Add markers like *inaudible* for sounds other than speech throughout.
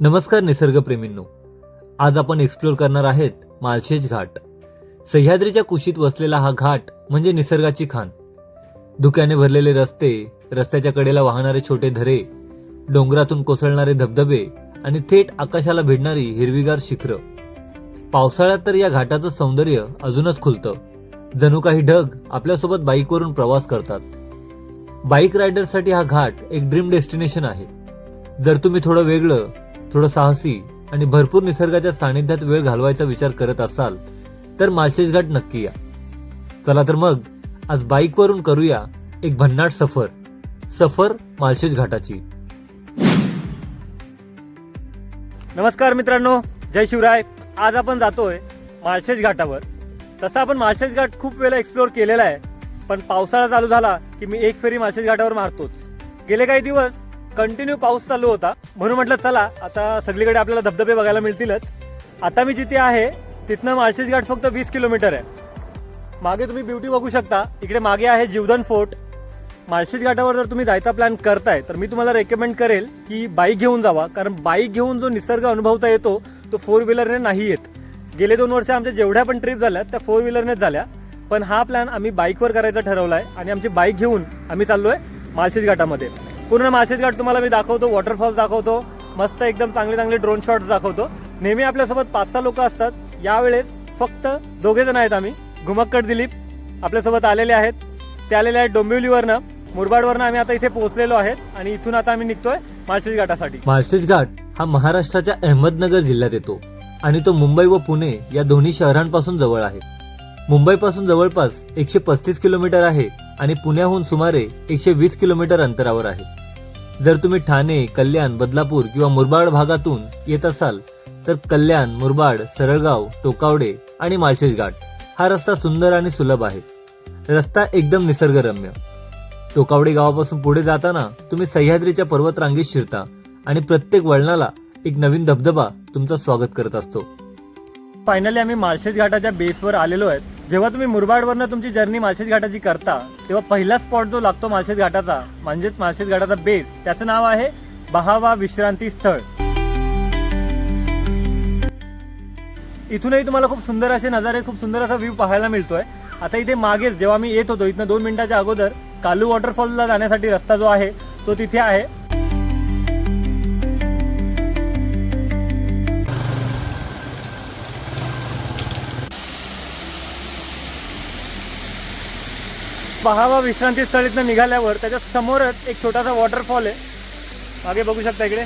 नमस्कार निसर्गप्रेमींनो. आज आपण एक्सप्लोर करणार आहेत माळशेज घाट. सह्याद्रीच्या कुशीत वसलेला हा घाट म्हणजे निसर्गाची खाण. धुक्याने भरलेले रस्ते रस्त्याच्या कडेला वाहणारे छोटे धरे डोंगरातून कोसळणारे धबधबे आणि थेट आकाशाला भिडणारी हिरवीगार शिखरं. पावसाळ्यात तर या घाटाचं सौंदर्य अजूनच खुलतं. जणू काही ढग आपल्यासोबत बाईकवरून प्रवास करतात. बाईक रायडरसाठी हा घाट एक ड्रीम डेस्टिनेशन आहे. जर तुम्ही थोडं वेगळं थोडं साहसी आणि भरपूर निसर्गाच्या सानिध्यात वेळ घालवायचा विचार करत असाल तर माळशेज घाट नक्की या. चला तर मग आज बाईकवरून करूया एक भन्नाट सफर. सफर माळशेज घाटाची. नमस्कार मित्रांनो जय शिवराय. आज आपण जातोय माळशेज घाटावर. तसं आपण माळशेज घाट खूप वेळा एक्सप्लोअर केलेला आहे पण पावसाळा चालू झाला की मी एक फेरी माळशेज घाटावर मारतोच. गेले काही दिवस कंटिन्यू पाऊस चालू होता. म्हणून म्हटलं चला आता सगळीकडे आपल्याला धबधबे बघायला मिळतीलच. आता मी जिथे आहे तिथनं माळशेज घाट फक्त वीस किलोमीटर आहे. मागे तुम्ही ब्युटी बघू शकता. इकडे मागे आहे जीवधन फोर्ट. माळशेज घाटावर जर तुम्ही जायचा प्लॅन करताय तर मी तुम्हाला रेकमेंड करेल की बाईक घेऊन जावा. कारण बाईक घेऊन जो निसर्ग अनुभवता येतो तो फोर व्हीलरने नाही येत. गेले दोन वर्ष आमच्या जेवढ्या पण ट्रिप झाल्या त्या फोर व्हीलरनेच झाल्या. पण हा प्लॅन आम्ही बाईकवर करायचा आहे आणि आमची बाईक घेऊन आम्ही चाललो आहे माळशेज घाटामध्ये. पूर्ण माळशेज घाट तुम्हाला मी दाखवतो वॉटरफॉल दाखवतो मस्त एकदम चांगले चांगले ड्रोन शॉट्स दाखवतो. नेहमी आपल्यासोबत पाच सहा लोक असतात यावेळेस फक्त दोघे जण आहेत आम्ही. घुमक्कड दिलीप आपल्यासोबत आलेले आहेत. ते आलेले आहेत डोंबिवलीवरनं. मुरबाडवरनं आम्ही आता इथे पोहोचलेलो आहेत आणि इथून आता आम्ही निघतोय माळशेज घाटासाठी. माळशेज घाट हा महाराष्ट्राच्या अहमदनगर जिल्ह्यात येतो आणि तो मुंबई व पुणे या दोन्ही शहरांपासून जवळ आहे. मुंबईपासून जवळपास एकशे पस्तीस किलोमीटर आहे आणि पुण्याहून सुमारे एकशे वीस किलोमीटर अंतरावर आहे. जर तुम्ही ठाणे कल्याण बदलापूर किंवा मुरबाड भागातून येत असाल तर कल्याण मुरबाड सरळगाव टोकावडे आणि माळशेज घाट हा रस्ता सुंदर आणि सुलभ आहे. रस्ता एकदम निसर्गरम्य. टोकावडे गावापासून पुढे जाताना तुम्ही सह्याद्रीच्या पर्वतरांगेत शिरता आणि प्रत्येक वळणाला एक नवीन धबधबा तुमचं स्वागत करत असतो. फायनली आम्ही माळशेज घाटाच्या बेसवर आलेलो आहेत. जेव्हा तुम्ही मुरबाडवरनं तुमची जर्नी माळशेज घाटाची करता तेव्हा पहिला स्पॉट जो लागतो माळशेज घाटाचा म्हणजेच माळशेज घाटाचा बेस त्याचं नाव आहे बहावा विश्रांती स्थळ. इथूनही तुम्हाला खूप सुंदर असे नजारे खूप सुंदर असा व्ह्यू पाहायला मिळतोय. आता इथे मागेच जेव्हा मी येत होतो इथनं दोन मिनिटाच्या अगोदर कालू वॉटरफॉलला जाण्यासाठी रस्ता जो आहे तो तिथे आहे. पहावा विश्रांती स्थळीतनं निघाल्यावर त्याच्या समोरच एक छोटासा वॉटरफॉल आहे. मागे बघू शकता इकडे.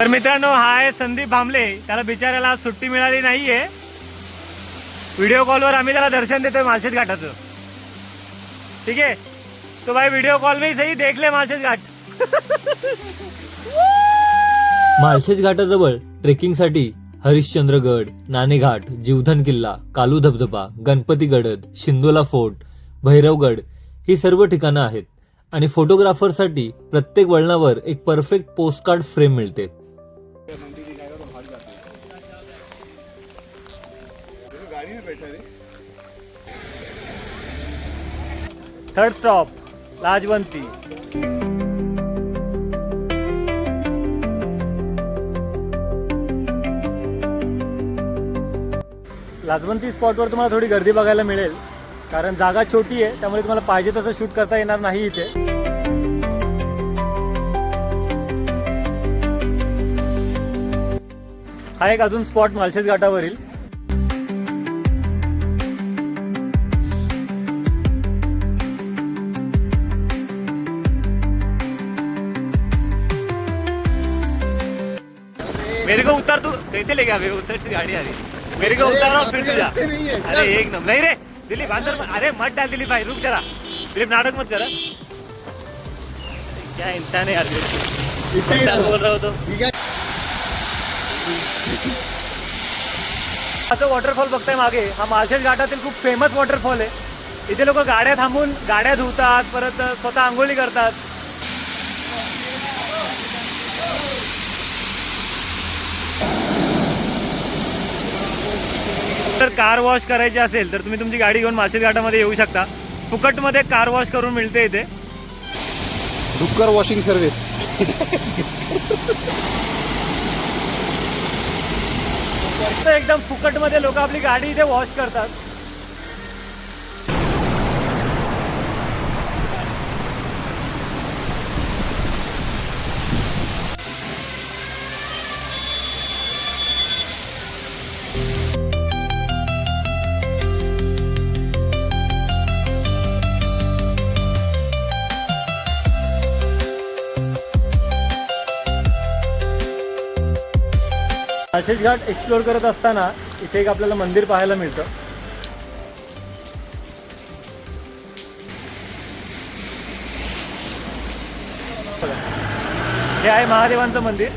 तर मित्रांनो हा आहे संदीप भांबले त्याला बिचाऱ्याला सुट्टी मिळाली नाहीये. व्हिडिओ कॉलवर आम्ही त्याला दर्शन देतोय माळशेज घाटाचं. ठीक है? तो भाई वीडियो कॉल में ही सही देख ले मालशेज घाट। मालशेज घाटाजवळ ट्रेकिंगसाठी हरिश्चंद्रगड नाणेघाट जीवधन किल्ला कालू धबधबा गणपती गडद शिंदोला फोर्ट भैरवगड ही सर्व ठिकाणं आहेत. आणि फोटोग्राफरसाठी प्रत्येक वळणावर एक परफेक्ट पोस्टकार्ड फ्रेम मिळते. Third stop Lajwanti. लाजवंती स्पॉटवर तुम्हाला थोडी गर्दी बघायला मिळेल कारण जागा छोटी आहे त्यामुळे तुम्हाला पाहिजे तसं शूट करता येणार नाही इथे. हा एक अजून स्पॉट मालशेज घाटावरील. मेरे को उतार तू. कैसे ले गया? उस साइड से गाड़ी आ रही मेरे को उतार रहा फिर तू जा. अरे एक नंबर. नहीं रे दिलीप अंदर अरे मत डाल दिलीप भाई रुक जरा. दिलीप नाटक मत करा. क्या इंसान है यार। बोल रहा हो तो. है. असं वॉटरफॉल बघताय मागे. हा माळशेज घाटातील खूप फेमस वॉटरफॉल आहे. इथे लोक गाड्या थांबून गाड्या धुतात परत स्वतः आंघोळी करतात. जर कार वॉश करायची असेल तर तुम्ही तुमची गाडी घेऊन माळशेज घाटामध्ये येऊ शकता. फुकटमध्ये कार वॉश करून मिळते इथे. डुक्कर वॉशिंग सर्व्हिस. एकदम फुकटमध्ये लोक आपली गाडी इथे वॉश करतात. माळशेज घाट एक्सप्लोअर करत असताना इथे एक आपल्याला मंदिर पाहायला मिळतं. हे आहे महादेवांचं मंदिर.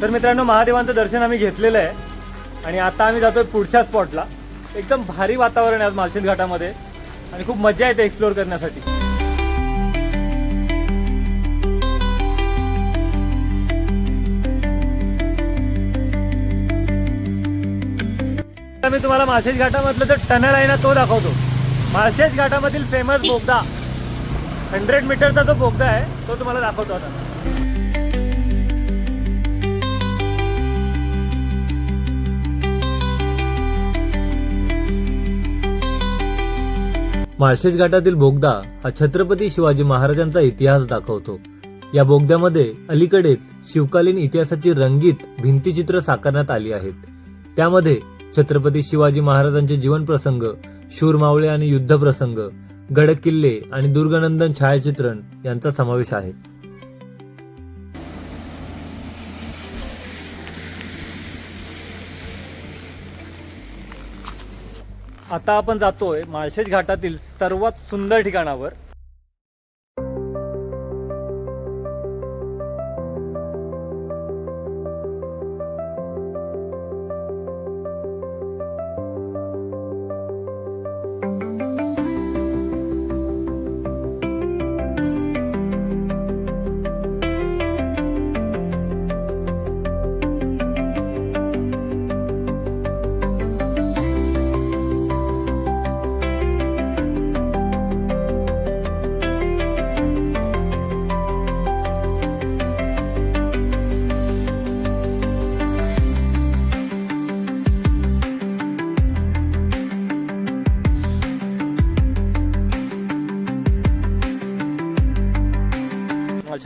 तर मित्रांनो महादेवांचं दर्शन आम्ही घेतलेलं आहे. आणि आता आम्ही जातोय पुढच्या स्पॉटला एकदम भारी वातावरण आहे आज मालशेज घाटामध्ये. आणि खूप मजा येते एक्सप्लोअर करण्यासाठी. मी तुम्हाला माळशेज घाटामधलं जो टनल आहे ना तो दाखवतो. माळशेज घाटामधील फेमस बोगदा. हंड्रेड मीटरचा जो बोगदा आहे तो तुम्हाला दाखवतो आता. माळशेज घाटातील बोगदा हा छत्रपती शिवाजी महाराजांचा इतिहास दाखवतो. या बोगद्यामध्ये अलीकडेच शिवकालीन इतिहासाची रंगीत भिंतीचित्र साकारण्यात आली आहेत. त्यामध्ये छत्रपती शिवाजी महाराजांचे जीवनप्रसंग शूर मावळे आणि युद्धप्रसंग गड किल्ले आणि दुर्गनंदन छायाचित्रण यांचा समावेश आहे. आता आपण जातोय माळशेज घाटातील सर्वात सुंदर ठिकाणावर.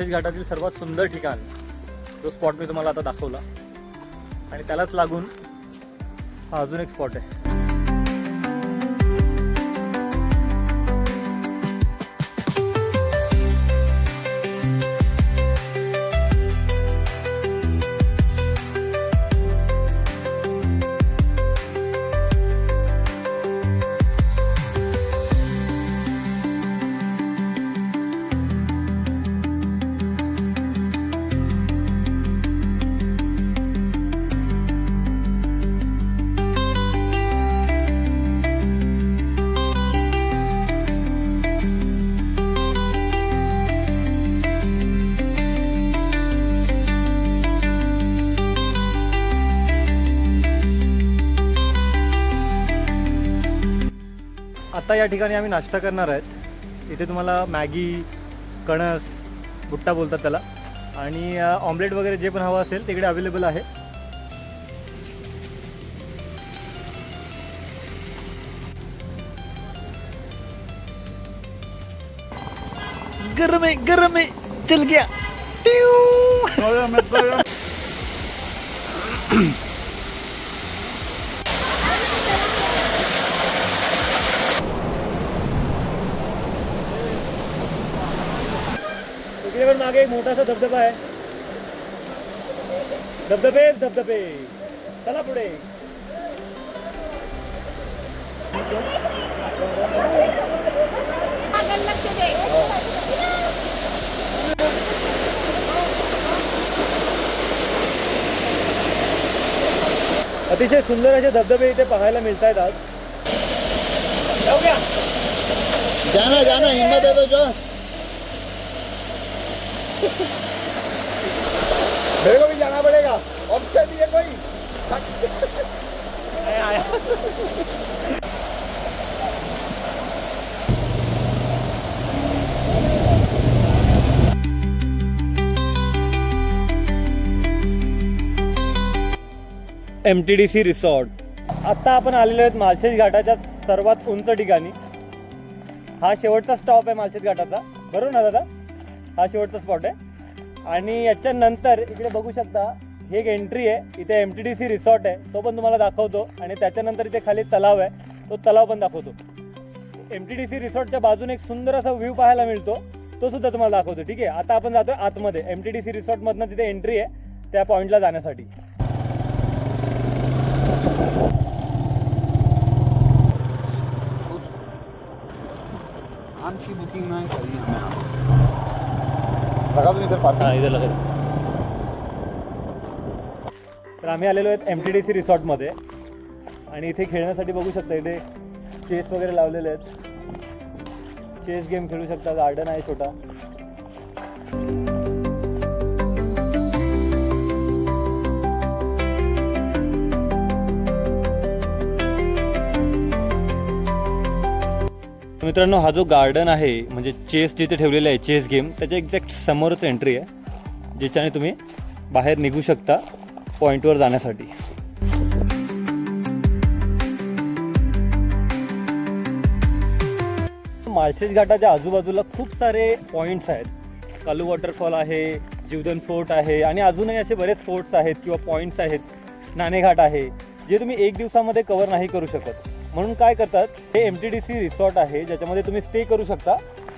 माळशेज घाटातील सर्वात सुंदर ठिकाण जो स्पॉट मी तुम्हाला आता दाखवला. आणि त्यालाच लागून हा अजून एक स्पॉट आहे. आता या ठिकाणी आम्ही नाश्ता करणार आहेत. इथे तुम्हाला मॅगी कणस बुट्टा बोलतात त्याला. आणि ऑमलेट वगैरे जे पण हवं असेल तिकडे अवेलेबल आहे. गरम आहे गरम आहे चल गया *clears throat* इकडे पण मागे एक मोठासा धबधबा आहे धबधबे धबधबे। चला पुढे। अतिशय सुंदर असे धबधबे इथे पाहायला मिळत आहेत आज जाना जाना. हिम्मत है तो जो मेरे को भी जाना पड़ेगा। ऑप्शन नहीं है कोई। M T D C resort आत्ता आपण आलेलो आहेत मालशेज घाटाच्या सर्वात उंच ठिकाणी. हा शेवटचा स्टॉप आहे मालशेज घाटाचा. बरोबर ना दादा? हा शेवटचा स्पॉट आहे. आणि याच्यानंतर इकडे बघू शकता ही एक एंट्री आहे. इथे M T D C resort आहे. तो पण तुम्हाला दाखवतो. आणि त्याच्यानंतर इथे खाली तलाव आहे. तो तलाव पण दाखवतो. एम टी डी सी रिसॉर्टच्या बाजूने एक सुंदर असा व्ह्यू पाहायला मिळतो. तो सुद्धा तुम्हाला दाखवतो. ठीक आहे? आता आपण जातो आतमध्ये. एम टी डी सी रिसॉर्टमधनं तिथे एंट्री आहे. त्या पॉईंटला जाण्यासाठी. आमची बुकिंग नाही झाली लगा तुम्ही तर हा इथे लगेच तर आम्ही आलेलो आहेत एम टी डी सी रिसॉर्टमध्ये. आणि इथे खेळण्यासाठी बघू शकता इथे चेस वगैरे लावलेले आहेत. चेस गेम खेळू शकता. गार्डन आहे छोटा. मित्रांनो हा जो गार्डन आहे म्हणजे चेस जिथे ठेवलेला आहे चेस गेम त्याच्या एक्झॅक्ट समोरच एंट्री आहे ज्याच्याने तुम्ही बाहेर निघू शकता पॉईंटवर जाण्यासाठी. माळशेज घाटाच्या आजूबाजूला खूप सारे पॉईंट्स आहेत. कालू वॉटरफॉल आहे जीवदन फोर्ट आहे आणि अजूनही असे बरेच फोर्ट्स आहेत किंवा पॉईंट्स आहेत. नाणेघाट आहे जे तुम्ही एक दिवसामध्ये कवर नाही करू शकत. म्हणून काय करतात हे M T D C resort आहे ज्याच्यामध्ये तुम्ही स्टे करू शकता.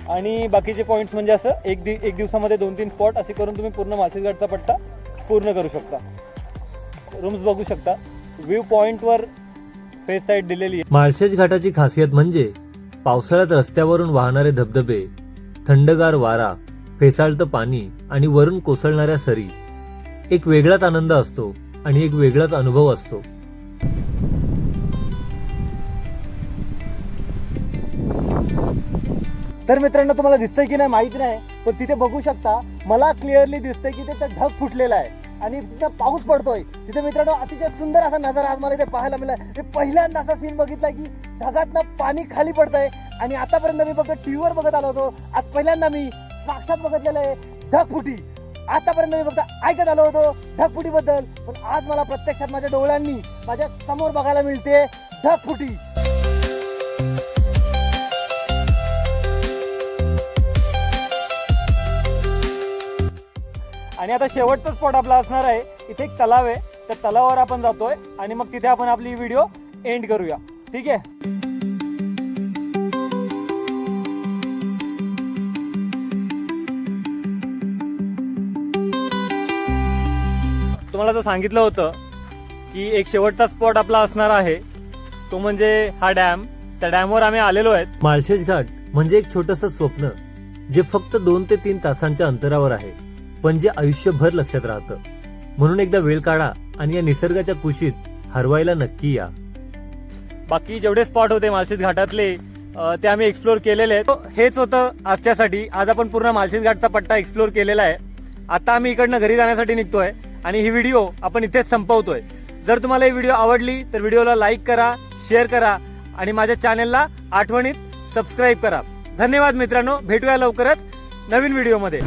आणि बाकीचे पॉईंट्स म्हणजे असं एक दि एक दिवसामध्ये दोन तीन स्पॉट असे करून तुम्ही पूर्ण माळशेजगडचा पट्टा पूर्ण करू शकता. रूम्स बघू शकता. व्ह्यू पॉईंटवर फेस साईड दिलेली आहे. माळशेज घाटाची खासियत म्हणजे पावसाळ्यात रस्त्यावरून वाहणारे धबधबे थंडगार वारा फेसाळतं पाणी आणि वरून कोसळणाऱ्या सरी. एक वेगळाच आनंद असतो आणि एक वेगळाच अनुभव असतो. तर मित्रांनो तुम्हाला दिसतंय की नाही माहीत नाही पण तिथे बघू शकता मला क्लिअरली दिसतंय की तिथे ढग फुटलेला आहे. आणि तिथं पाऊस पडतोय. तिथे मित्रांनो अतिशय सुंदर असा नजारा आज मला इथे पाहायला मिळाला. मी पहिल्यांदा असा सीन बघितला की ढगातनं पाणी खाली पडतंय. आणि आतापर्यंत मी फक्त टीव्हीवर बघत आलो होतो. आज पहिल्यांदा मी साक्षात बघितलेलं आहे ढगफुटी आतापर्यंत मी फक्त ऐकत आलो होतो ढगफुटीबद्दल पण आज मला प्रत्यक्षात माझ्या डोळ्यांनी माझ्यासमोर बघायला मिळते ढगफुटी आणि आता शेवटचा स्पॉट आपला असणार आहे. इथे एक तलाव आहे. त्या तलावावर आपण जातोय आणि मग तिथे आपण आपली व्हिडिओ एंड करूया. ठीक आहे? तुम्हाला जो सांगितलं होतं की एक शेवटचा स्पॉट आपला असणार आहे तो म्हणजे हा डॅम. त्या डॅमवर आम्ही आलेलो आहेत. माळशेज घाट म्हणजे एक छोटस स्वप्न जे फक्त दोन ते तीन तासांच्या अंतरावर आहे. पण जे आयुष्यभर लक्षात राहतं. म्हणून एकदा वेळ काढा आणि या निसर्गाच्या कुशीत हरवायला नक्की या. बाकी जेवढे स्पॉट होते मालशेज घाटातले ते आम्ही एक्सप्लोर केलेले आहेत. तो हेच होतं आजच्यासाठी. आज आपण पूर्ण मालशेज घाटचा पट्टा एक्सप्लोर केलेला आहे. आता आम्ही इकडनं घरी जाण्यासाठी निघतोय आणि ही व्हिडिओ आपण इथेच संपवतोय. जर तुम्हाला ही व्हिडिओ आवडली तर व्हिडिओला लाईक करा शेअर करा आणि माझ्या चॅनेलला आठवणीत सबस्क्राईब करा. धन्यवाद मित्रांनो. भेटूया लवकरच नवीन व्हिडिओमध्ये